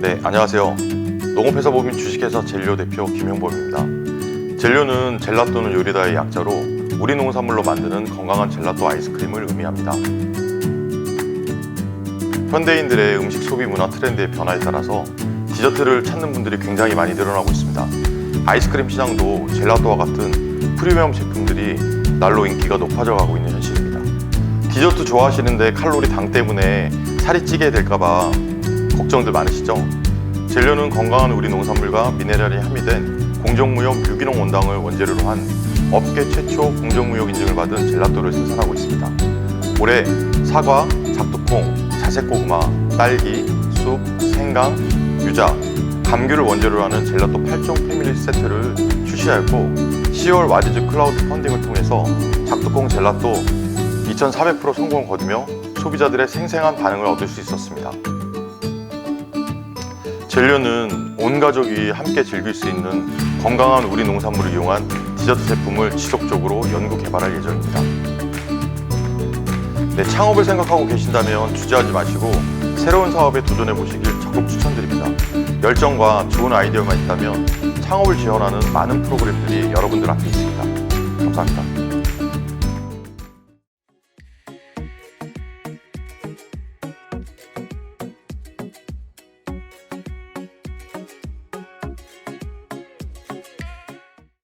네, 안녕하세요. 농업회사 법인 주식회사 젤료 대표 김용범입니다. 젤료는 젤라또는 요리다의 약자로 우리 농산물로 만드는 건강한 젤라또 아이스크림을 의미합니다. 현대인들의 음식 소비 문화 트렌드의 변화에 따라서 디저트를 찾는 분들이 굉장히 많이 늘어나고 있습니다. 아이스크림 시장도 젤라또와 같은 프리미엄 제품들이 날로 인기가 높아져 가고 있는 현실입니다. 디저트 좋아하시는데 칼로리 당 때문에 살이 찌게 될까봐 걱정들 많으시죠? 젤료는 건강한 우리 농산물과 미네랄이 함유된 공정무역 유기농 원당을 원재료로 한 업계 최초 공정무역 인증을 받은 젤라또를 생산하고 있습니다. 올해 사과, 작두콩, 자색고구마, 딸기, 쑥, 생강, 유자, 감귤을 원재료로 하는 젤라또 8종 패밀리 세트를 출시하였고 10월 와디즈 클라우드 펀딩을 통해서 작두콩 젤라또 2400% 성공을 거두며 소비자들의 생생한 반응을 얻을 수 있었습니다. 젤료는 온 가족이 함께 즐길 수 있는 건강한 우리 농산물을 이용한 디저트 제품을 지속적으로 연구 개발할 예정입니다. 네, 창업을 생각하고 계신다면 주저하지 마시고 새로운 사업에 도전해 보시길 적극 추천드립니다. 열정과 좋은 아이디어만 있다면 창업을 지원하는 많은 프로그램들이 여러분들 앞에 있습니다. 감사합니다.